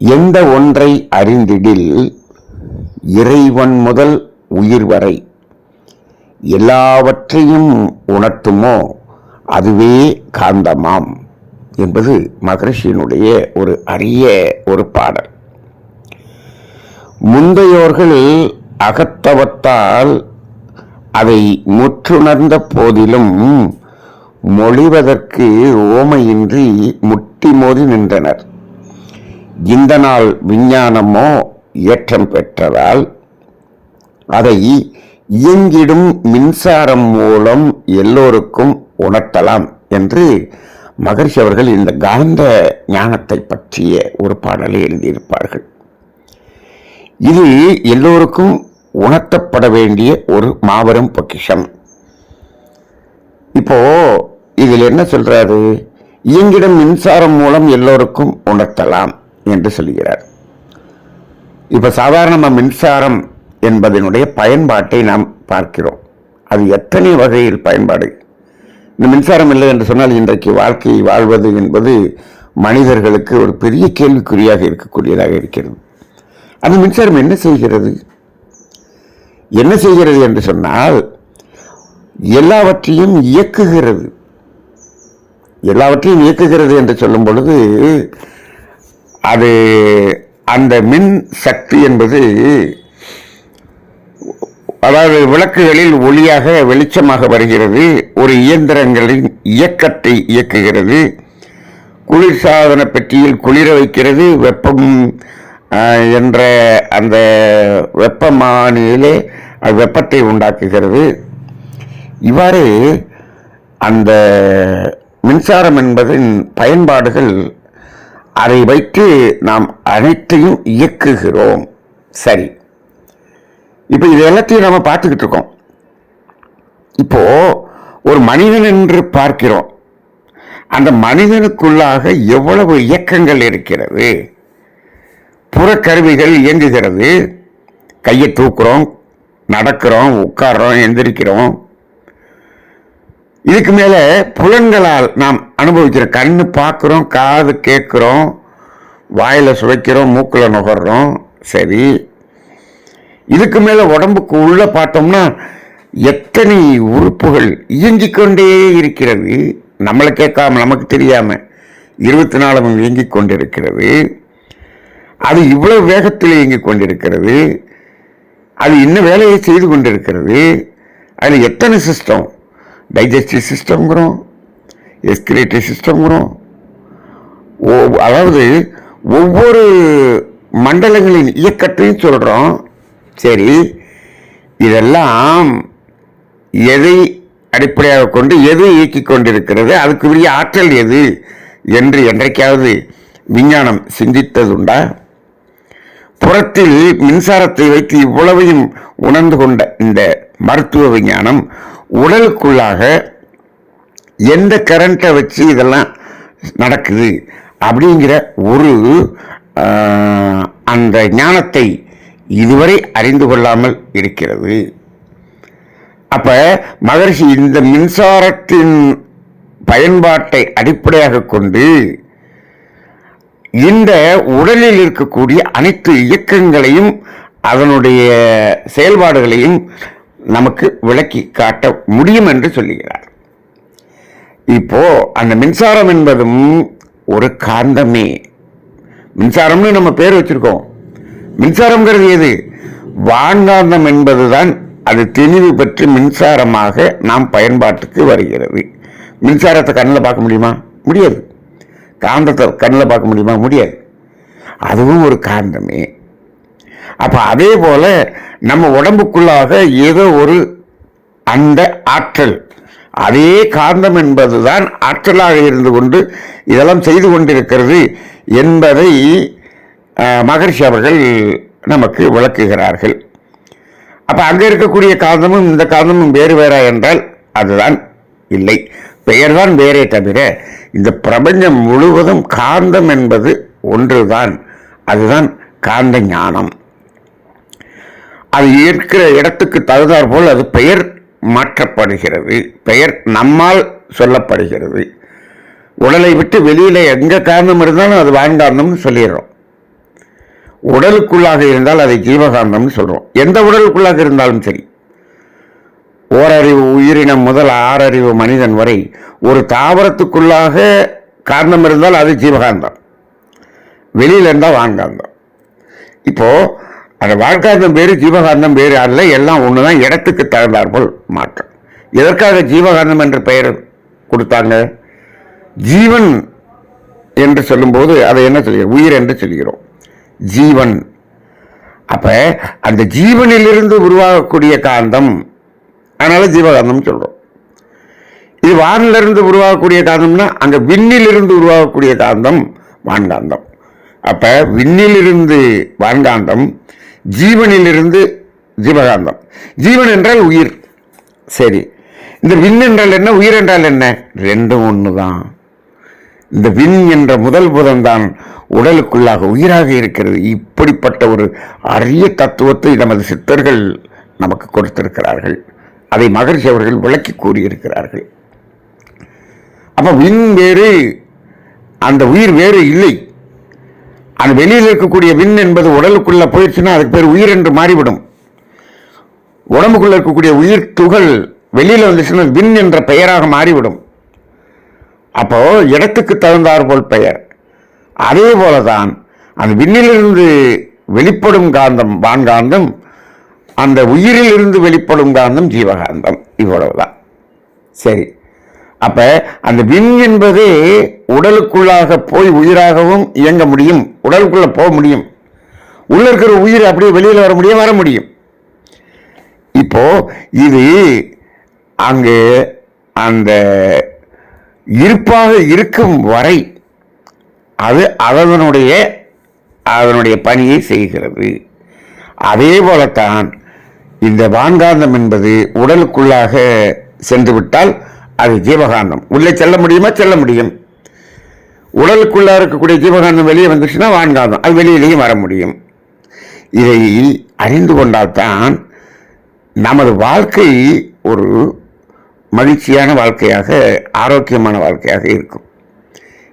எந்த ஒன்றை அறிந்திடில் இறைவன் முதல் உயிர் வரை எல்லாவற்றையும் உணர்த்துமோ அதுவே காந்தமாம் என்பது மகரிஷியினுடைய ஒரு அரிய ஒரு பாடல். முந்தையோர்கள் அகத்தவத்தால் அதை முற்றுணர்ந்த போதிலும் மொழிவதற்கு ஓமையின்றி முட்டி மோதி நின்றனர். இந்த நாள் விஞ்ஞானமோ ஏற்றம் பெற்றதால் அதை இயங்கிடும் மின்சாரம் மூலம் எல்லோருக்கும் உணர்த்தலாம் என்று மகர்ஷி அவர்கள் இந்த காந்த ஞானத்தை பற்றிய ஒரு பாடலை எழுதியிருப்பார்கள். இது எல்லோருக்கும் உணர்த்தப்பட வேண்டிய ஒரு மாபெரும் பொக்கிஷம். இப்போ இதில் என்ன சொல்றாரு? இயங்கிடும் மின்சாரம் மூலம் எல்லோருக்கும் உணர்த்தலாம். என்று சொல்கிறார். இப்போ சாதாரணமாக மின்சாரம் என்பதனுடைய பயன்பாட்டை நாம் பார்க்கிறோம். அது எத்தனை வகையில் பயன்பாடு? இந்த மின்சாரம் இல்லை என்று சொன்னால் இன்றைக்கு வாழ்க்கையை வாழ்வது என்பது மனிதர்களுக்கு ஒரு பெரிய கேள்விக்குறியாக இருக்கக்கூடியதாக இருக்கிறது. அந்த மின்சாரம் என்ன செய்கிறது? என்ன செய்கிறது என்று சொன்னால் எல்லாவற்றையும் இயக்குகிறது. எல்லாவற்றையும் இயக்குகிறது என்று சொல்லும் பொழுது அது அந்த மின் சக்தி என்பது அதாவது விளக்குகளில் ஒளியாக வெளிச்சமாக வருகிறது ஒரு இயந்திரங்களின் இயக்கத்தை இயக்குகிறது குளிர்சாதன பெட்டியில் குளிர வைக்கிறது வெப்பம் என்ற அந்த வெப்பமானியிலே அது வெப்பத்தை உண்டாக்குகிறது. இவ்வாறு அந்த மின்சாரம் என்பதின் பயன்பாடுகள் அதை வைத்து நாம் அனைத்தையும் இயக்குகிறோம். சரி. இப்போ இது எல்லாத்தையும் நம்ம பார்த்துக்கிட்டு இருக்கோம். இப்போ ஒரு மனிதன் என்று பார்க்கிறோம். அந்த மனிதனுக்குள்ளாக எவ்வளவு இயக்கங்கள் இருக்கிறது? புறக்கருவிகள் இயங்குகிறது. கையை தூக்குறோம் நடக்கிறோம் உட்கார்றோம் எந்திரிக்கிறோம். இதுக்கு மேல புலன்களால் நாம் அனுபவிக்கிற கண்ணு பார்க்குறோம் காது கேட்குறோம் வாயில சுவைக்கிறோம் மூக்கில் நுகர்றோம். சரி. இதுக்கு மேல உடம்புக்கு உள்ள பார்த்தோம்னா எத்தனை உறுப்புகள் இயங்கிக் கொண்டே இருக்கிறது. நம்மளை கேட்காம நமக்கு தெரியாம இருபத்தி நாலும் இயங்கிக் கொண்டிருக்கிறது அது இவ்வளவு வேகத்தில் இயங்கிக் கொண்டிருக்கிறது அது இன்னும் வேலையை செய்து கொண்டிருக்கிறது. அதில் எத்தனை சிஸ்டம்? டைஜஸ்டிவ் சிஸ்டம்ங்கிறோம் எஸ்கிரேட்டிவ் சிஸ்டம்ங்கிறோம் ஓ அதாவது ஒவ்வொரு மண்டலங்களின் இயக்கத்தையும் சொல்கிறோம் சரி இதெல்லாம் எதை அடிப்படையாக கொண்டு எது இயக்கிக் கொண்டிருக்கிறது அதுக்கு உரிய ஆற்றல் எது என்று என்றைக்காவது விஞ்ஞானம் சிந்தித்ததுண்டா? புறத்தில் மின்சாரத்தை வைத்து இவ்வளவையும் உணர்ந்து கொண்ட இந்த மருத்துவ விஞ்ஞானம் உடலுக்குள்ளாக எந்த கரண்ட்டை வச்சு இதெல்லாம் நடக்குது அப்படிங்கிற ஒரு ஆஹ், அந்த ஞானத்தை இதுவரை அறிந்து கொள்ளாமல் இருக்கிறது. அப்ப மகரிஷி இந்த மின்சாரத்தின் பயன்பாட்டை அடிப்படையாக கொண்டு இந்த உடலில் இருக்கக்கூடிய அனைத்து இயக்கங்களையும் அதனுடைய செயல்பாடுகளையும் நமக்கு விளக்கி காட்ட முடியும் என்று சொல்லுகிறார். இப்போ அந்த மின்சாரம் என்பதும் ஒரு காந்தமே. மின்சாரம்னு நம்ம பேர் வச்சிருக்கோம். மின்சாரம்ங்கிறது எது? வான்காந்தம் என்பதுதான் அது தெளிவு பெற்று மின்சாரமாக நாம் பயன்பாட்டுக்கு வருகிறது. மின்சாரத்தை கண்ணில் பார்க்க முடியுமா? முடியாது. காந்தத்தை கண்ணில் பார்க்க முடியுமா? முடியாது. அதுவும் ஒரு காந்தமே. அப்போ அதே போல் நம்ம உடம்புக்குள்ளாக ஏதோ ஒரு அந்த ஆற்றல். அதே காந்தம் என்பதுதான் ஆற்றலாக இருந்து கொண்டு இதெல்லாம் செய்து கொண்டிருக்கிறது என்பதை மகர்ஷி அவர்கள் நமக்கு விளக்குகிறார்கள். அப்போ அங்கே இருக்கக்கூடிய காந்தமும் இந்த காந்தமும் வேறு வேறா என்றால் அதுதான் இல்லை. பெயர்தான் வேறே தவிர இந்த பிரபஞ்சம் முழுவதும் காந்தம் என்பது ஒன்றுதான். அதுதான் காந்த ஞானம். அது இருக்கிற இடத்துக்கு தகுந்தாற் போல் அது பெயர் மாற்றப்படுகிறது. பெயர் நம்மால் சொல்லப்படுகிறது. உடலை விட்டு வெளியில் எங்கே காரணம் இருந்தாலும் அது வான்காந்தம்னு சொல்லிடுறோம். உடலுக்குள்ளாக இருந்தால் அதை ஜீவகாந்தம்னு சொல்கிறோம் எந்த உடலுக்குள்ளாக இருந்தாலும் சரி. ஓரறிவு உயிரினம் முதல் ஆறறிவு மனிதன் வரை ஒரு தாவரத்துக்குள்ளாக காரணம் இருந்தால் அது ஜீவகாந்தம் வெளியில இருந்தால் வான்காந்தம் இப்போது அந்த வான்காந்தம் வேறு ஜீவகாந்தம் வேறு அல்ல எல்லாம் ஒன்று தான் இடத்துக்கு தகுந்தாற்போல் மாற்றம். எதற்காக ஜீவகாந்தம் என்ற பெயர் கொடுத்தாங்க? ஜீவன் என்று சொல்லும்போது அதை என்ன சொல்கிறோம்? உயிர் என்று சொல்கிறோம். ஜீவன். அப்போ அந்த ஜீவனிலிருந்து உருவாகக்கூடிய காந்தம் அதனால் ஜீவகாந்தம் சொல்கிறோம் இது வானிலிருந்து உருவாகக்கூடிய காந்தம்னா அங்கே விண்ணிலிருந்து உருவாகக்கூடிய காந்தம் வான்காந்தம். அப்போ விண்ணிலிருந்து வான்காந்தம் ஜீவனிலிருந்து ஜீவகாந்தம். ஜீவன் என்றால் உயிர். சரி. இந்த விண் என்றால் என்ன? உயிர் என்றால் என்ன? ரெண்டும் ஒன்று தான் இந்த விண் என்ற முதல் புதம்தான் உடலுக்குள்ளாக உயிராக இருக்கிறது. இப்படிப்பட்ட ஒரு அரிய தத்துவத்தை நமது சித்தர்கள் நமக்கு கொடுத்திருக்கிறார்கள். அதை மகர்ஷி அவர்கள் விளக்கி கூறியிருக்கிறார்கள். அப்போ விண் வேறு அந்த உயிர் வேறு இல்லை. அந்த வெளியில் இருக்கக்கூடிய விண் என்பது உடலுக்குள்ள போயிடுச்சுன்னா அதுக்கு பேர் உயிர் என்று மாறிவிடும். உடம்புக்குள்ள இருக்கக்கூடிய உயிர் துகள் வெளியில் வந்துச்சுன்னா விண் என்ற பெயராக மாறிவிடும். அப்போ இடத்துக்கு தகுந்தாற்போல் பெயர். அதே போலதான் அந்த விண்ணிலிருந்து வெளிப்படும் காந்தம் வான்காந்தம் அந்த உயிரிலிருந்து வெளிப்படும் காந்தம் ஜீவகாந்தம் இவ்வளவுதான். சரி. அப்ப அந்த விண் என்பது உடலுக்குள்ளாக போய் உயிராகவும் இயங்க முடியும். உடலுக்குள்ள போக முடியும். உள்ள இருக்கிற உயிர் அப்படியே வெளியில வர முடியும் வர முடியும். இப்போ இது அங்கு அந்த இருப்பாக இருக்கும் வரை அது அதனுடைய அதனுடைய பணியை செய்கிறது. அதே போலத்தான் இந்த வான்காந்தம் என்பது உடலுக்குள்ளாக சென்று விட்டால் அது ஜீவகாந்தம். உள்ளே செல்ல முடியுமா? செல்ல முடியும். உடலுக்குள்ளே இருக்கக்கூடிய ஜீவகாந்தம் வெளியே வந்துச்சுன்னா வான்காந்தம். அது வெளியிலேயும் வர முடியும். இதை அறிந்து கொண்டால்தான் நமது வாழ்க்கை ஒரு மகிழ்ச்சியான வாழ்க்கையாக ஆரோக்கியமான வாழ்க்கையாக இருக்கும்.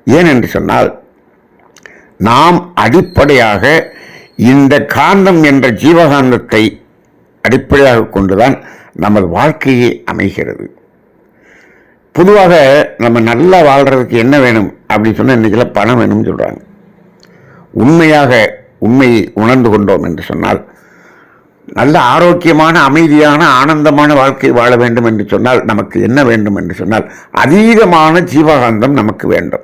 ஏன் என்று சொன்னால் நாம் அடிப்படையாக இந்த காந்தம் என்ற ஜீவகாந்தத்தை அடிப்படையாக கொண்டுதான் நமது வாழ்க்கையே அமைகிறது. பொதுவாக நம்ம நல்லா வாழ்கிறதுக்கு என்ன வேணும் அப்படின்னு சொன்னால் இன்னைக்கெல்லாம் பணம் வேணும்னு சொல்கிறாங்க உண்மையாக உண்மையை உணர்ந்து கொண்டோம் என்று சொன்னால் நல்ல ஆரோக்கியமான அமைதியான ஆனந்தமான வாழ்க்கை வாழ வேண்டும் என்று சொன்னால் நமக்கு என்ன வேண்டும் என்று சொன்னால் அதீதமான ஜீவகாந்தம் நமக்கு வேண்டும்.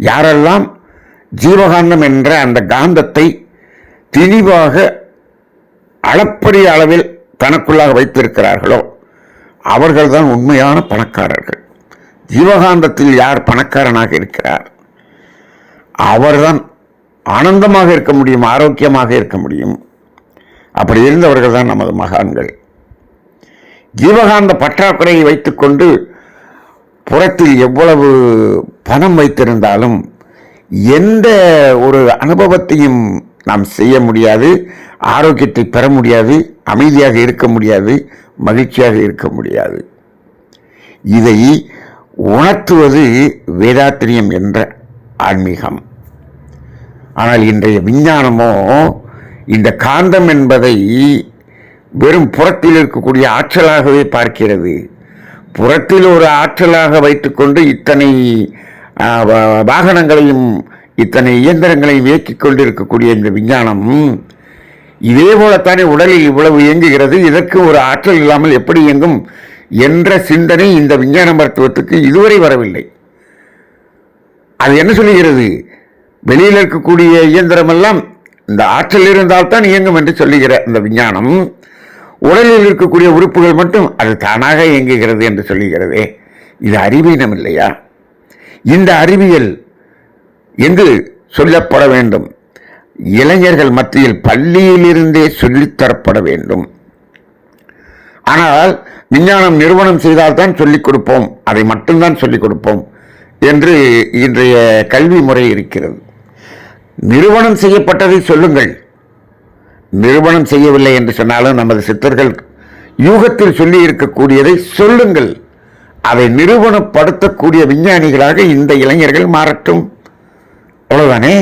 யாரெல்லாம் ஜீவகாந்தம் என்ற அந்த காந்தத்தை தெளிவாக அளப்பரிய அளவில் தனக்குள்ளாக வைத்திருக்கிறார்களோ அவர்கள்தான் உண்மையான பணக்காரர்கள். ஜீவகாந்தத்தில் யார் பணக்காரனாக இருக்கிறார்? அவர்தான் ஆனந்தமாக இருக்க முடியும் ஆரோக்கியமாக இருக்க முடியும். அப்படி இருந்தவர்கள் தான் நமது மகான்கள். ஜீவகாந்த பற்றாக்குறையை வைத்துக்கொண்டு புறத்தில் எவ்வளவு பணம் வைத்திருந்தாலும் எந்த ஒரு அனுபவத்தையும் நாம் செய்ய முடியாது ஆரோக்கியத்தை பெற முடியாது அமைதியாக இருக்க முடியாது மகிழ்ச்சியாக இருக்க முடியாது. இதை உணர்த்துவது வேதாத்திரியம் என்ற ஆன்மீகம். ஆனால் இன்றைய விஞ்ஞானமோ இந்த காந்தம் என்பதை வெறும் புறத்தில் இருக்கக்கூடிய ஆற்றலாகவே பார்க்கிறது. புறத்தில் ஒரு ஆற்றலாக வைத்துக்கொண்டு இத்தனை வாகனங்களையும் இத்தனை இயந்திரங்களையும் இயக்கிக் கொண்டிருக்கக்கூடிய இந்த விஞ்ஞானம் இதே போலத்தானே உடலில் இவ்வளவு இயங்குகிறது? இதற்கு ஒரு ஆற்றல் இல்லாமல் எப்படி இயங்கும்? என்ற சிந்தனை இந்த விஞ்ஞான மருத்துவத்துக்கு இதுவரை வரவில்லை. அது என்ன சொல்லுகிறது? வெளியில் இருக்கக்கூடிய இயந்திரமெல்லாம் இந்த ஆற்றல் இருந்தால்தான் இயங்கும் என்று சொல்லுகிற இந்த விஞ்ஞானம் உடலில் இருக்கக்கூடிய உறுப்புகள் மட்டும் அது தானாக இயங்குகிறது என்று சொல்லுகிறதே. இது அறிவீனம் இல்லையா? இந்த அறிவியல் என்று சொல்லப்பட வேண்டும்? இளைஞர்கள் மத்தியில் பள்ளியிலிருந்தே சொல்லித்தரப்பட வேண்டும். ஆனால் விஞ்ஞானம் நிறுவனம் செய்தால்தான் சொல்லிக் கொடுப்போம் அதை மட்டும்தான் சொல்லிக் கொடுப்போம் என்று இன்றைய கல்வி முறை இருக்கிறது. நிறுவனம் செய்யப்பட்டதை சொல்லுங்கள். நிறுவனம் செய்யவில்லை என்று சொன்னாலும் நமது சித்தர்கள் யூகத்தில் சொல்லி இருக்கக்கூடியதை சொல்லுங்கள். அதை நிறுவனப்படுத்தக்கூடிய விஞ்ஞானிகளாக இந்த இளைஞர்கள் மாறட்டும். அவ்வளோதானே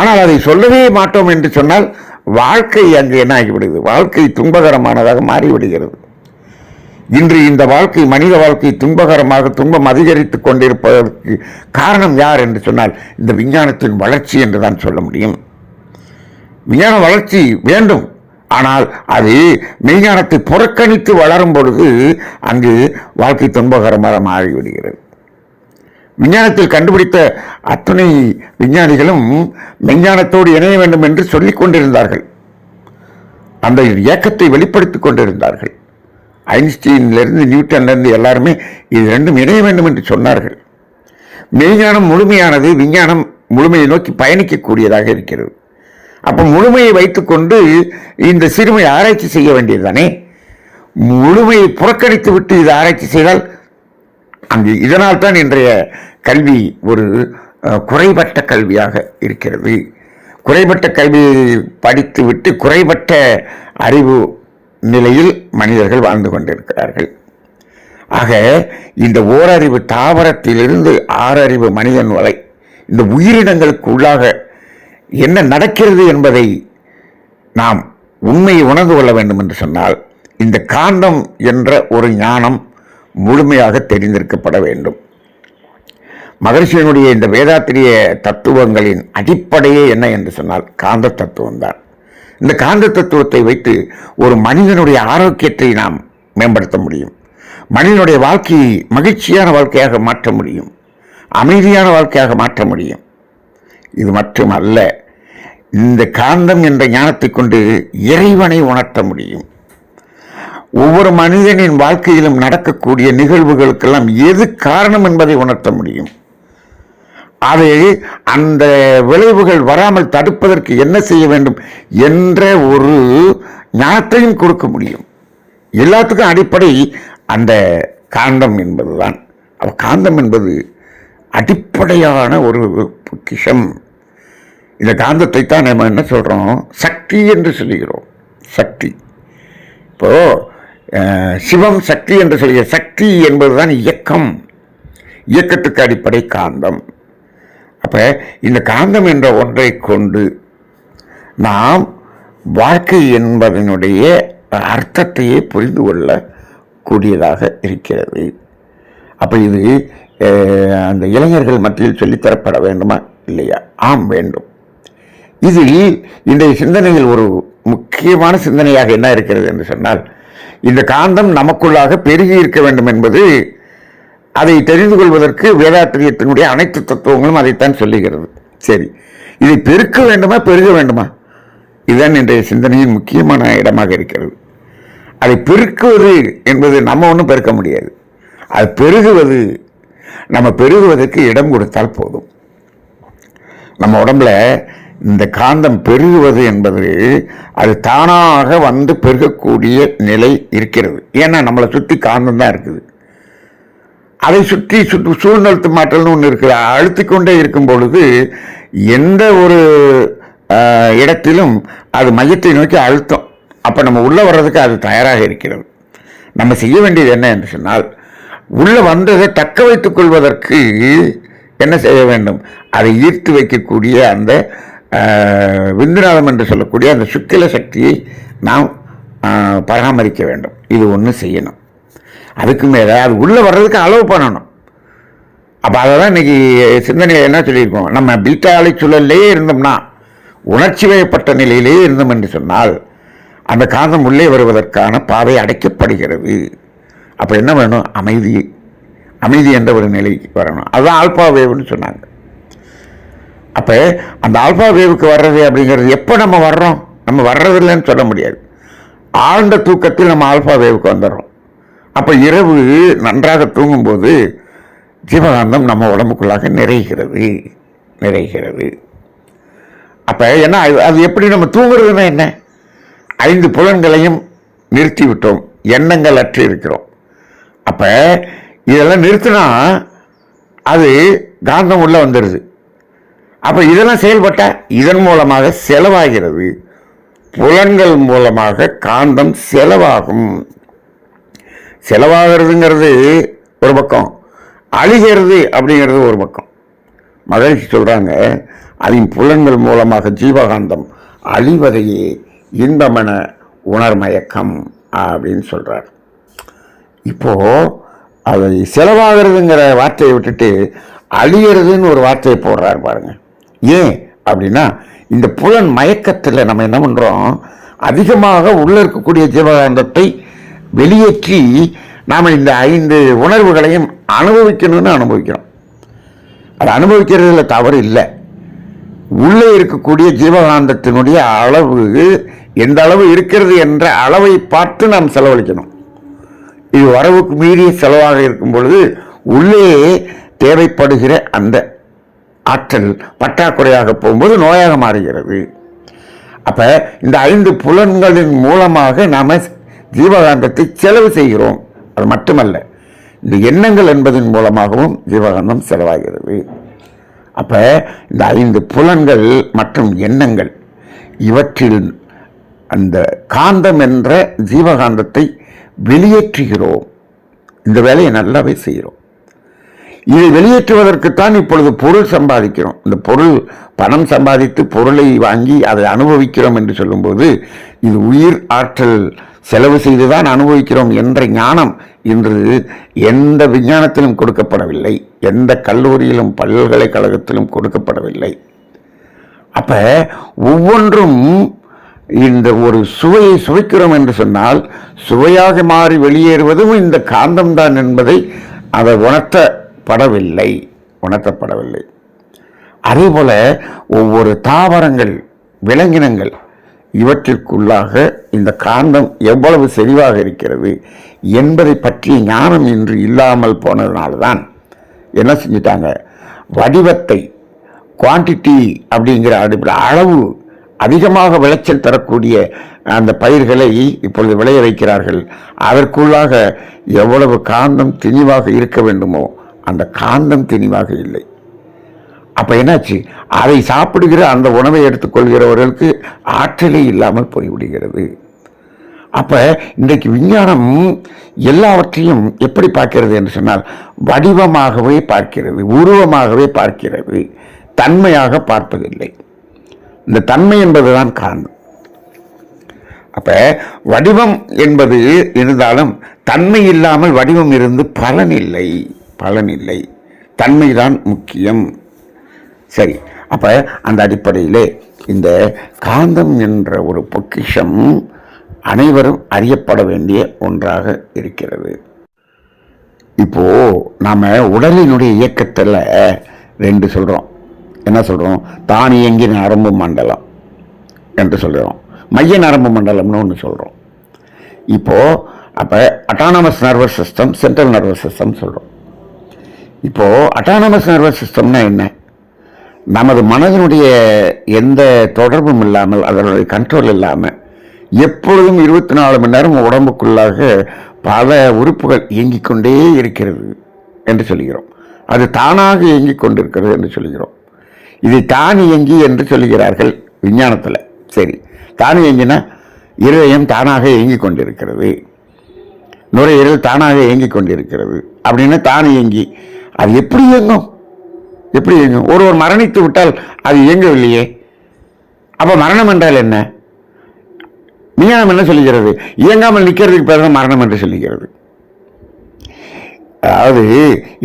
ஆனால் அதை சொல்லவே மாட்டோம் என்று சொன்னால் வாழ்க்கை அங்கு என்ன ஆகிவிடுது வாழ்க்கை துன்பகரமானதாக மாறிவிடுகிறது. இன்று இந்த வாழ்க்கை மனித வாழ்க்கை துன்பகரமாக துன்பம் அதிகரித்துக் கொண்டிருப்பதற்கு காரணம் யார் என்று சொன்னால் இந்த விஞ்ஞானத்தின் வளர்ச்சி என்று தான் சொல்ல முடியும். விஞ்ஞான வளர்ச்சி வேண்டும். ஆனால் அது மெய்ஞானத்தை புறக்கணித்து வளரும் பொழுது அங்கு வாழ்க்கை துன்பகரமாக மாறிவிடுகிறது. விஞ்ஞானத்தில் கண்டுபிடித்த அத்தனை விஞ்ஞானிகளும் விஞ்ஞானத்தோடு இணைய வேண்டும் என்று சொல்லிக் கொண்டிருந்தார்கள். அந்த இயக்கத்தை வெளிப்படுத்திக் கொண்டிருந்தார்கள். ஐன்ஸ்டீன்லேருந்து நியூட்டன்லேருந்து எல்லாருமே இது ரெண்டும் இணைய வேண்டும் என்று சொன்னார்கள். மெய்ஞானம் முழுமையானது விஞ்ஞானம் முழுமையை நோக்கி பயணிக்கக்கூடியதாக இருக்கிறது. அப்போ முழுமையை வைத்துக்கொண்டு இந்த சிறுமை ஆராய்ச்சி செய்ய வேண்டியதுதானே? முழுமையை புறக்கணித்து விட்டு இது ஆராய்ச்சி செய்தால் அங்கு இதனால் தான் இன்றைய கல்வி ஒரு குறைபட்ட கல்வியாக இருக்கிறது. குறைபட்ட கல்வி படித்துவிட்டு குறைபட்ட அறிவு நிலையில் மனிதர்கள் வாழ்ந்து கொண்டிருக்கிறார்கள். ஆக இந்த ஓரறிவு தாவரத்திலிருந்து ஆறறிவு மனிதன் வரை இந்த உயிரினங்களுக்கு உள்ளாக என்ன நடக்கிறது என்பதை நாம் உண்மையை உணர்ந்து கொள்ள வேண்டும் என்று சொன்னால் இந்த காந்தம் என்ற ஒரு ஞானம் முழுமையாக தெரிந்திருக்கப்பட வேண்டும். மகரிஷியனுடைய இந்த வேதாத்திரிய தத்துவங்களின் அடிப்படையே என்ன என்று சொன்னால் காந்த தத்துவம்தான். இந்த காந்த தத்துவத்தை வைத்து ஒரு மனிதனுடைய ஆரோக்கியத்தை நாம் மேம்படுத்த முடியும். மனிதனுடைய வாழ்க்கையை மகிழ்ச்சியான வாழ்க்கையாக மாற்ற முடியும். அமைதியான வாழ்க்கையாக மாற்ற முடியும். இது மட்டும் அல்ல இந்த காந்தம் என்ற ஞானத்தை கொண்டு இறைவனை உணர்த்த முடியும். ஒவ்வொரு மனிதனின் வாழ்க்கையிலும் நடக்கக்கூடிய நிகழ்வுகளுக்கெல்லாம் எது காரணம் என்பதை உணர்த்த முடியும். அதை அந்த விளைவுகள் வராமல் தடுப்பதற்கு என்ன செய்ய வேண்டும் என்ற ஒரு ஞானத்தையும் கொடுக்க முடியும். எல்லாத்துக்கும் அடிப்படை அந்த காந்தம் என்பதுதான். காந்தம் என்பது அடிப்படையான ஒரு பொக்கிஷம். இந்த காந்தத்தை தான் நம்ம என்ன சொல்கிறோம் சக்தி என்று சொல்லுகிறோம். சக்தி. இப்போது சிவம் சக்தி என்று சொல்கிற சக்தி என்பதுதான் இயக்கம். இயக்கத்துக்கு அடிப்படை காந்தம். அப்போ இந்த காந்தம் என்ற ஒன்றை கொண்டு நாம் வாழ்க்கை என்பதனுடைய அர்த்தத்தையே புரிந்து கொள்ள கூடியதாக இருக்கிறது. அப்போ இது அந்த இளைஞர்கள் மத்தியில் சொல்லித்தரப்பட வேண்டுமா? இல்லையா? ஆம் வேண்டும். இதில் இன்றைய சிந்தனையில் ஒரு முக்கியமான சிந்தனையாக என்ன இருக்கிறது என்று சொன்னால் இந்த காந்தம் நமக்குள்ளாக பெருகி இருக்க வேண்டும் என்பது அதை தெரிந்து கொள்வதற்கு வேதாத்திரியத்தினுடைய அனைத்து தத்துவங்களும் அதைத்தான் சொல்லுகிறது. சரி. இதை பெருக்க வேண்டுமா பெருக வேண்டுமா? இதுதான் இன்றைய சிந்தனையின் முக்கியமான இடமாக இருக்கிறது. அதை பெருக்குவது என்பது நம்ம ஒன்றும் பெருக்க முடியாது. அது பெருகுவது நம்ம பெருகுவதற்கு இடம் கொடுத்தால் போதும். நம்ம உடம்புல இந்த காந்தம் பெருகுவது என்பது அது தானாக வந்து பெருகக்கூடிய நிலை இருக்கிறது. ஏன்னா நம்மளை சுற்றி காந்தம் தான் இருக்குது. அதை சுற்றி சுற்று சூழ்நிலத்து மாற்றல்னு ஒன்று இருக்குது. அழுத்தி கொண்டே இருக்கும் பொழுது எந்த ஒரு இடத்திலும் அது மையத்தை நோக்கி அழுத்தம். அப்போ நம்ம உள்ளே வர்றதுக்கு அது தயாராக இருக்கிறது. நம்ம செய்ய வேண்டியது என்ன என்று சொன்னால் உள்ளே வந்ததை தக்க வைத்துக் கொள்வதற்கு என்ன செய்ய வேண்டும்? அதை ஈர்த்து வைக்கக்கூடிய அந்த விந்துநாதம் என்று சொல்லக்கூடிய அந்த சுக்கில சக்தியை நாம் பராமரிக்க வேண்டும். இது ஒன்று செய்யணும். அதுக்கு மேலே அது உள்ளே வர்றதுக்கு அளவு பண்ணணும். அப்போ அதை தான் இன்னைக்கு சிந்தனையில் என்ன சொல்லியிருக்கோம்? நம்ம பீட்டாலை அலை இருந்தோம்னா உணர்ச்சி வயப்பட்ட நிலையிலே இருந்தோம் என்று சொன்னால் அந்த காந்தம் உள்ளே வருவதற்கான பாதை அடைக்கப்படுகிறது. அப்போ என்ன வேணும்? அமைதி. அமைதி என்ற ஒரு நிலைக்கு வரணும். அதுதான் ஆல்பா வேவ்னு சொன்னாங்க. அப்போ அந்த ஆல்பா வேவுக்கு வர்றது அப்படிங்கிறது எப்போ நம்ம வர்றோம்? நம்ம வர்றதில்லைன்னு சொல்ல முடியாது. ஆழ்ந்த தூக்கத்தில் நம்ம ஆல்பா வேவுக்கு வந்துடுறோம். அப்போ இரவு நன்றாக தூங்கும்போது ஜீவகாந்தம் நம்ம உடம்புக்குள்ளாக நிறைகிறது நிறைகிறது. அப்போ ஏன்னா அது- அது எப்படி நம்ம தூங்குறதுன்னா என்ன? ஐந்து புலன்களையும் நிறுத்தி விட்டோம் எண்ணங்கள் அற்று இருக்கிறோம். அப்போ இதெல்லாம் நிறுத்தினா அது காந்தம் உள்ளே வந்துடுது அப்போ இதெல்லாம் செயல்பட்டால் இதன் மூலமாக செலவாகிறது. புலன்கள் மூலமாக காந்தம் செலவாகும். செலவாகிறதுங்கிறது ஒரு பக்கம். அழிகிறது அப்படிங்கிறது ஒரு பக்கம். மகிழ்ச்சி சொல்கிறாங்க அதன் புலன்கள் மூலமாக ஜீவகாந்தம் அழிவதையே இன்பமென உணர்மயக்கம் அப்படின்னு சொல்கிறார் இப்போ அதை செலவாகிறதுங்கிற வார்த்தையை விட்டுட்டு அழியறதுன்னு ஒரு வார்த்தையை போடுறாரு பாருங்கள் ஏன் அப்படின்னா இந்த புலன் மயக்கத்தில் நம்ம என்ன பண்ணுறோம் அதிகமாக உள்ளே இருக்கக்கூடிய ஜீவகாந்தத்தை வெளியேற்றி நாம் இந்த ஐந்து உணர்வுகளையும் அனுபவிக்கணும்னு அனுபவிக்கிறோம். அது அனுபவிக்கிறதுல தவறு இல்லை. உள்ளே இருக்கக்கூடிய ஜீவகாந்தத்தினுடைய அளவு எந்த அளவு இருக்கிறது என்ற அளவை பார்த்து நாம் செலவழிக்கணும். இது வரவுக்கு மீறிய செலவாக இருக்கும் பொழுது உள்ளே தேவைப்படுகிற அந்த ஆற்றல் பற்றாக்குறையாக போகும்போது நோயாக மாறுகிறது. அப்போ இந்த ஐந்து புலன்களின் மூலமாக நாம் ஜீவகாந்தத்தை செலவு செய்கிறோம். அது மட்டுமல்ல இந்த எண்ணங்கள் என்பதன் மூலமாகவும் ஜீவகாந்தம் செலவாகிறது. அப்போ இந்த ஐந்து புலன்கள் மற்றும் எண்ணங்கள் இவற்றில் அந்த காந்தம் என்ற ஜீவகாந்தத்தை வெளியேற்றுகிறோம். இந்த வேலையை நல்லாவே செய்கிறோம். இதை வெளியேற்றுவதற்குத்தான் இப்பொழுது பொருள் சம்பாதிக்கிறோம். இந்த பொருள் பணம் சம்பாதித்து பொருளை வாங்கி அதை அனுபவிக்கிறோம் என்று சொல்லும்போது இது உயிர் ஆற்றல் செலவு செய்துதான் அனுபவிக்கிறோம் என்ற ஞானம் இன்று எந்த விஞ்ஞானத்திலும் கொடுக்கப்படவில்லை. எந்த கல்லூரியிலும் பல்கலைக்கழகத்திலும் கொடுக்கப்படவில்லை. அப்போ ஒவ்வொன்றும் இந்த ஒரு சுவையை சுவைக்கிறோம் என்று சொன்னால் சுவையாக மாறி வெளியேறுவதும் இந்த காந்தம்தான் என்பதை அதை உணர்த்த உணர்த்தப்படவில்லை உணர்த்தப்படவில்லை. அதேபோல ஒவ்வொரு தாவரங்கள் விலங்கினங்கள் இவற்றிற்குள்ளாக இந்த காந்தம் எவ்வளவு செறிவாக இருக்கிறது என்பதை பற்றிய ஞானம் இன்று இல்லாமல் போனதுனால்தான் என்ன செஞ்சிட்டாங்க? வடிவத்தை குவான்டிட்டி அப்படிங்கிற அடிப்படை அளவு அதிகமாக விளைச்சல் தரக்கூடிய அந்த பயிர்களை இப்பொழுது விளைய வைக்கிறார்கள். அதற்குள்ளாக எவ்வளவு காந்தம் திணிவாக இருக்க வேண்டுமோ அந்த காந்தம் திணிவாக இல்லை. அப்போ என்னாச்சு? அதை சாப்பிடுகிற அந்த உணவை எடுத்துக்கொள்கிறவர்களுக்கு ஆற்றலே இல்லாமல் போய்விடுகிறது. அப்போ இன்றைக்கு விஞ்ஞானம் எல்லாவற்றையும் எப்படி பார்க்கிறது என்று சொன்னால் வடிவமாகவே பார்க்கிறது உருவமாகவே பார்க்கிறது தன்மையாக பார்ப்பதில்லை. இந்த தன்மை என்பதுதான் காரணம் அப்போ வடிவம் என்பது இருந்தாலும் தன்மை இல்லாமல் வடிவம் இருந்து பலன் இல்லை. பலன் இல்லை தன்மைதான் முக்கியம். சரி அப்போ அந்த அடிப்படையிலே இந்த காந்தம் என்ற ஒரு பொக்கிஷம் அனைவரும் அறியப்பட வேண்டிய ஒன்றாக இருக்கிறது. இப்போ நாம் உடலினுடைய இயக்கத்தில் ரெண்டு சொல்கிறோம் என்ன சொல்கிறோம் தானியங்கி நரம்பு மண்டலம் என்று சொல்கிறோம் மைய நரம்பு மண்டலம்னு ஒன்று சொல்கிறோம் இப்போது அப்போ autonomous nervous system central nervous system சொல்கிறோம் இப்போ அட்டானமஸ் நர்வஸ் சிஸ்டம்னா என்ன? நமது மனதினுடைய எந்த தொடர்பும் இல்லாமல் அதனுடைய கண்ட்ரோல் இல்லாமல் எப்பொழுதும் இருபத்தி நாலு மணி நேரம் உடம்புக்குள்ளாக பல உறுப்புகள் இயங்கிக் கொண்டே இருக்கிறது என்று சொல்கிறோம். அது தானாக இயங்கிக் கொண்டிருக்கிறது என்று சொல்கிறோம். இது தான் இயங்கி என்று சொல்கிறார்கள் விஞ்ஞானத்தில். சரி தான் இயங்கினா இருதயம் தானாக இயங்கிக் கொண்டிருக்கிறது. நுரையீரல் தானாக இயங்கிக் கொண்டிருக்கிறது. அப்படின்னா தான் இயங்கி அது எப்படி இயங்கும்? எப்படி இயங்கும்? ஒருவர் மரணித்து விட்டால் அது இயங்கவில்லையே. அப்போ மரணம் என்றால் என்ன? விஞ்ஞானம் என்ன சொல்லுகிறது? இயங்காமல் நிற்கிறதுக்கு பேர் தான் மரணம் என்று சொல்லுகிறது. அதாவது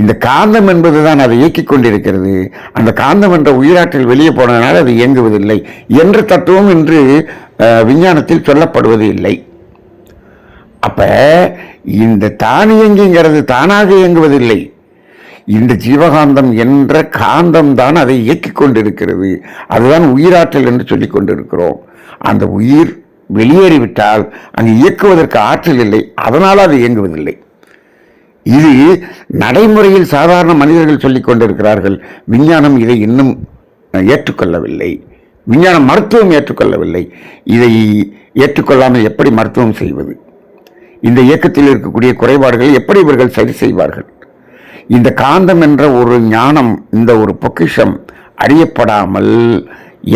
இந்த காந்தம் என்பதுதான் அதை இயக்கிக் கொண்டிருக்கிறது. அந்த காந்தம் என்ற உயிராற்றல் வெளியே போனதனால் அது இயங்குவதில்லை என்ற தத்துவம் என்று விஞ்ஞானத்தில் சொல்லப்படுவது இல்லை. அப்போ இந்த தானியங்கிங்கிறது தானாக இயங்குவதில்லை. இந்த ஜீவகாந்தம் என்ற காந்தம் தான் அதை இயக்கிக் கொண்டிருக்கிறது. அதுதான் உயிராற்றல் என்று சொல்லிக் கொண்டிருக்கிறோம். அந்த உயிர் வெளியேறிவிட்டால் அங்கு இயக்குவதற்கு ஆற்றல் இல்லை. அதனால் அது இயங்குவதில்லை. இது நடைமுறையில் சாதாரண மனிதர்கள் சொல்லிக் கொண்டிருக்கிறார்கள் விஞ்ஞானம் இதை இன்னும் ஏற்றுக்கொள்ளவில்லை. விஞ்ஞான மருத்துவம் ஏற்றுக்கொள்ளவில்லை. இதை ஏற்றுக்கொள்ளாமல் எப்படி மருத்துவம் செய்வது? இந்த இயக்கத்தில் இருக்கக்கூடிய குறைபாடுகளை எப்படி இவர்கள் சரி செய்வார்கள்? இந்த காந்தம் என்ற ஒரு ஞானம் இந்த ஒரு பொக்கிஷம் அறியப்படாமல்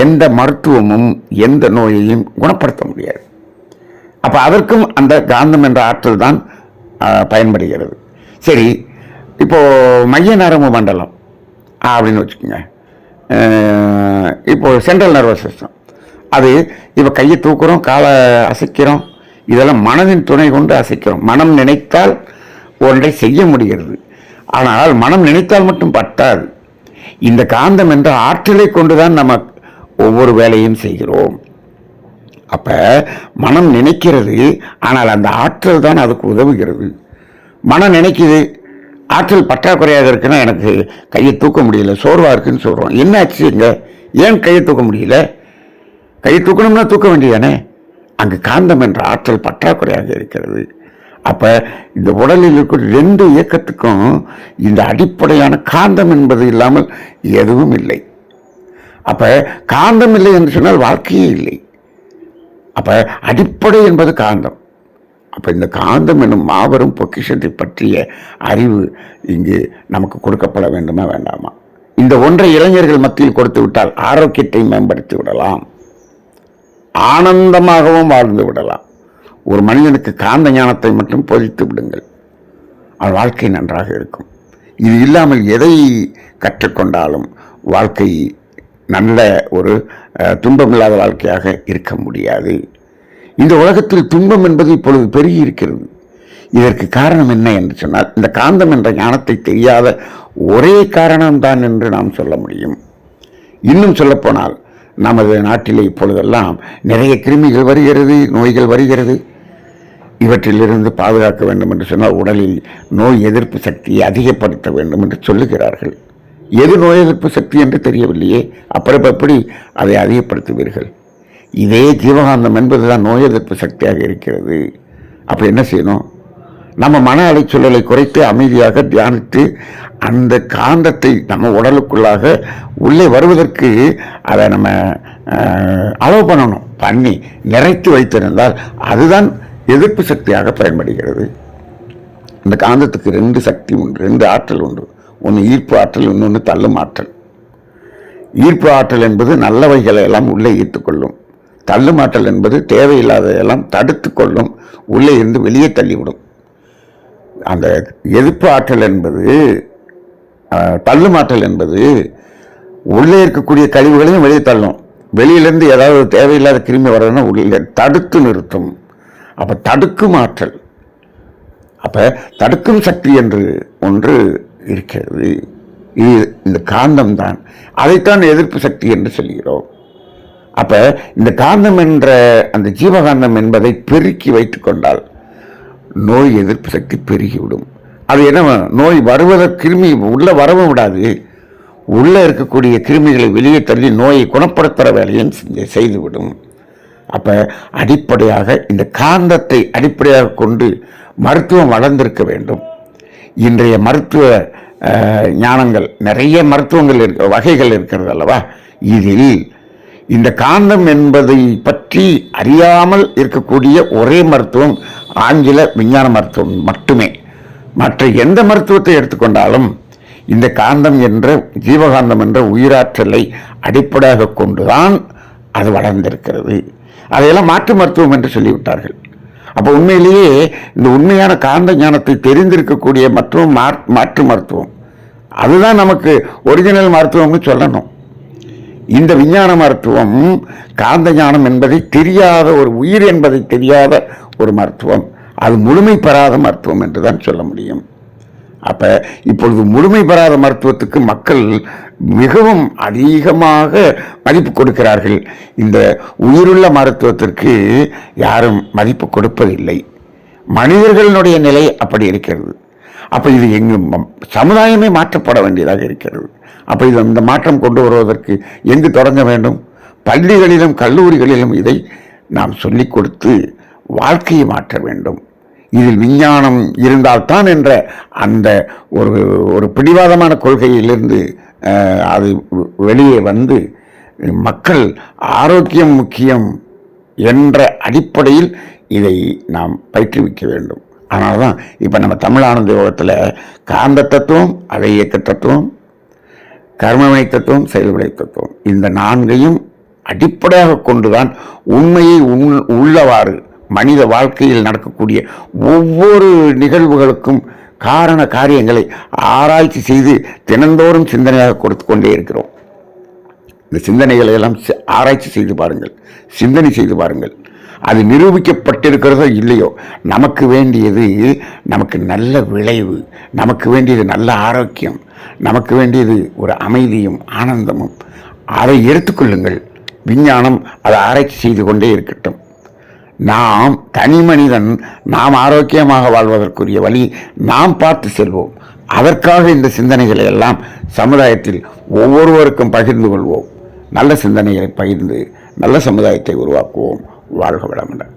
எந்த மருத்துவமும் எந்த நோயையும் குணப்படுத்த முடியாது. அப்போ அதற்கும் அந்த காந்தம் என்ற ஆற்றல் தான் பயன்படுகிறது. சரி இப்போ மைய நரம்பு மண்டலம் அப்படின்னு வச்சுக்கோங்க. இப்போது இப்போ சென்ட்ரல் நர்வஸ் சிஸ்டம் அது இப்போ கையை தூக்குறோம் காலை அசைக்கிறோம் இதெல்லாம் மனதின் துணை கொண்டு அசைக்கிறோம். மனம் நினைத்தால் ஒன்றை செய்ய முடிகிறது. ஆனால் மனம் நினைத்தால் மட்டும் பட்டாது. இந்த காந்தம் என்ற ஆற்றலை கொண்டுதான் நம்ம ஒவ்வொரு வேலையும் செய்கிறோம். அப்ப மனம் நினைக்கிறது ஆனால் அந்த ஆற்றல் தான் அதுக்கு உதவுகிறது. மனம் நினைக்குது ஆற்றல் பற்றாக்குறையாக இருக்குன்னா எனக்கு கையை தூக்க முடியல சோர்வாக இருக்குன்னு சொல்கிறோம் என்னாச்சு இங்கே? ஏன் கையை தூக்க முடியல? கையை தூக்கணும்னா தூக்க வேண்டியதானே? அங்கு காந்தம் என்ற ஆற்றல் பற்றாக்குறையாக இருக்கிறது. அப்போ இந்த உடலில் இருக்கிற ரெண்டு இயக்கத்துக்கும் இந்த அடிப்படையான காந்தம் என்பது இல்லாமல் எதுவும் இல்லை. அப்போ காந்தம் இல்லை என்று சொன்னால் வாழ்க்கையே இல்லை. அப்போ அடிப்படை என்பது காந்தம். அப்போ இந்த காந்தம் என்னும் மாபெரும் பொக்கிஷத்தை பற்றிய அறிவு இங்கு நமக்கு கொடுக்கப்பட வேண்டுமா வேண்டாமா? இந்த ஒன்றை இளைஞர்கள் மத்தியில் கொடுத்து விட்டால் ஆரோக்கியத்தை மேம்படுத்தி விடலாம். ஆனந்தமாகவும் வாழ்ந்து விடலாம். ஒரு மனிதனுக்கு காந்த ஞானத்தை மட்டும் போதித்து விடுங்கள். அவன் வாழ்க்கை நன்றாக இருக்கும். இது இல்லாமல் எதை கற்றுக்கொண்டாலும் வாழ்க்கை நல்ல ஒரு துன்பமில்லாத வாழ்க்கையாக இருக்க முடியாது. இந்த உலகத்தில் துன்பம் என்பது இப்பொழுது பெருகி இருக்கிறது. இதற்கு காரணம் என்ன என்று சொன்னால் இந்த காந்தம் என்ற ஞானத்தை தெரியாத ஒரே காரணம்தான் என்று நாம் சொல்ல முடியும். இன்னும் சொல்லப்போனால் நமது நாட்டிலே இப்பொழுதெல்லாம் நிறைய கிருமிகள் வருகிறது நோய்கள் வருகிறது. இவற்றிலிருந்து பாதுகாக்க வேண்டும் என்று சொன்னால் உடலில் நோய் எதிர்ப்பு சக்தியை அதிகப்படுத்த வேண்டும் என்று சொல்லுகிறார்கள். எது நோய் எதிர்ப்பு சக்தி என்று தெரியவில்லையே. அப்புறம் எப்படி அதை அதிகப்படுத்துவீர்கள்? இதே ஜீவகாந்தம் என்பதுதான் நோய் எதிர்ப்பு சக்தியாக இருக்கிறது. அப்போ என்ன செய்யணும்? நம்ம மன அலைச்சூழலை குறைத்து அமைதியாக தியானித்து அந்த காந்தத்தை நம்ம உடலுக்குள்ளாக உள்ளே வருவதற்கு அதை நம்ம அலோவ் பண்ணணும். பண்ணி நிறைத்து வைத்திருந்தால் அதுதான் எதிர்ப்பு சக்தியாக பயன்படுகிறது. இந்த காந்தத்துக்கு ரெண்டு சக்தி உண்டு ரெண்டு ஆற்றல் உண்டு. ஒன்று ஈர்ப்பு ஆற்றல் இன்னொன்று தள்ளும் ஆற்றல். ஈர்ப்பு ஆற்றல் என்பது நல்லவைகளை எல்லாம் உள்ளே ஈர்த்துக்கொள்ளும் தள்ளும் ஆற்றல் என்பது தேவையில்லாததையெல்லாம் தடுத்து கொள்ளும் உள்ளே இருந்து வெளியே தள்ளிவிடும். அந்த எதிர்ப்பு ஆற்றல் என்பது தள்ளுமாற்றல் தள்ளும் ஆற்றல் என்பது உள்ளே இருக்கக்கூடிய கழிவுகளையும் வெளியே தள்ளும். வெளியிலேருந்து ஏதாவது தேவையில்லாத கிருமி வரணும்னா உள்ளே தடுத்து நிறுத்தும். அப்போ தடுக்கும் ஆற்றல். அப்போ தடுக்கும் சக்தி என்று ஒன்று இருக்கிறது. இது இந்த காந்தம் தான். அதைத்தான் எதிர்ப்பு சக்தி என்று சொல்கிறோம். அப்போ இந்த காந்தம் என்ற அந்த ஜீவகாந்தம் என்பதை பெருக்கி வைத்துக்கொண்டால் நோய் எதிர்ப்பு சக்தி பெருகிவிடும். அது என்ன நோய் வருவதற்கு கிருமி உள்ளே வரவும் விடாது. உள்ளே இருக்கக்கூடிய கிருமிகளை வெளியே தள்ளி நோயை குணப்படுத்துகிற வேலையும் செஞ்சு- செய்துவிடும். அப்போ அடிப்படையாக இந்த காந்தத்தை அடிப்படையாக கொண்டு மருத்துவம் வளர்ந்திருக்க வேண்டும். இன்றைய மருத்துவ ஞானங்கள் நிறைய மருத்துவங்கள் இருக்க வகைகள் இருக்கிறது அல்லவா? இதில் இந்த காந்தம் என்பதை பற்றி அறியாமல் இருக்கக்கூடிய ஒரே மருத்துவம் ஆங்கில விஞ்ஞான மருத்துவம் மட்டுமே. மற்ற எந்த மருத்துவத்தை எடுத்துக்கொண்டாலும் இந்த காந்தம் என்ற ஜீவகாந்தம் என்ற உயிராற்றலை அடிப்படையாக கொண்டுதான் அது வளர்ந்திருக்கிறது. அதையெல்லாம் மாற்று மருத்துவம் என்று சொல்லிவிட்டார்கள். அப்போ உண்மையிலேயே இந்த உண்மையான காந்த ஞானத்தை தெரிந்திருக்கக்கூடிய மற்றும் மா- மாற்று மருத்துவம். அதுதான் நமக்கு ஒரிஜினல் மருத்துவம்னு சொல்லணும். இந்த விஞ்ஞான மருத்துவம் காந்த ஞானம் என்பதை தெரியாத ஒரு உயிர் என்பதை தெரியாத ஒரு மருத்துவம். அது முழுமை பெறாத மருத்துவம் என்று தான் சொல்ல முடியும். அப்போ இப்பொழுது முழுமை பெறாத மருத்துவத்துக்கு மக்கள் மிகவும் அதிகமாக மதிப்பு கொடுக்கிறார்கள். இந்த உயிருள்ள மருத்துவத்திற்கு யாரும் மதிப்பு கொடுப்பதில்லை. மனிதர்களுடைய நிலை அப்படி இருக்கிறது. அப்போ இது எங்கு சமுதாயமே மாற்றப்பட வேண்டியதாக இருக்கிறது. அப்போ இது இந்த மாற்றம் கொண்டு வருவதற்கு எங்கு தொடங்க வேண்டும்? பள்ளிகளிலும் கல்லூரிகளிலும் இதை நாம் சொல்லிக் கொடுத்து வாழ்க்கையை மாற்ற வேண்டும். இதில் விஞ்ஞானம் இருந்தால்தான் என்ற அந்த ஒரு ஒரு பிடிவாதமான கொள்கையிலிருந்து அது வெளியே வந்து மக்கள் ஆரோக்கியம் முக்கியம் என்ற அடிப்படையில் இதை நாம் பயிற்றுவிக்க வேண்டும். அதனால தான் இப்போ நம்ம தமிழானந்த யோகத்தில் காந்த தத்துவம் அதை இயக்க தத்துவம் கர்மவினை தத்துவம் செயல்வினை தத்துவம். இந்த நான்கையும் அடிப்படையாக கொண்டுதான் உண்மையை உள் உள்ளவாறு மனித வாழ்க்கையில் நடக்கக்கூடிய ஒவ்வொரு நிகழ்வுகளுக்கும் காரண காரியங்களை ஆராய்ச்சி செய்து தினந்தோறும் சிந்தனையாக கொடுத்து கொண்டே இருக்கிறோம். இந்த சிந்தனைகளை எல்லாம் ஆராய்ச்சி செய்து பாருங்கள். சிந்தனை செய்து பாருங்கள். அது நிரூபிக்கப்பட்டிருக்கிறதோ இல்லையோ நமக்கு வேண்டியது நமக்கு நல்ல விளைவு. நமக்கு வேண்டியது நல்ல ஆரோக்கியம். நமக்கு வேண்டியது ஒரு அமைதியும் ஆனந்தமும். அதை எடுத்துக்கொள்ளுங்கள் விஞ்ஞானம் அதை ஆராய்ச்சி செய்து கொண்டே இருக்கட்டும். நாம் தனி மனிதன் நாம் ஆரோக்கியமாக வாழ்வதற்குரிய வழி நாம் பார்த்து செல்வோம். அதற்காக இந்த சிந்தனைகளை எல்லாம் சமுதாயத்தில் ஒவ்வொருவருக்கும் பகிர்ந்து கொள்வோம். நல்ல சிந்தனைகளை பகிர்ந்து நல்ல சமுதாயத்தை உருவாக்குவோம். வாழ்க வளமுடன்.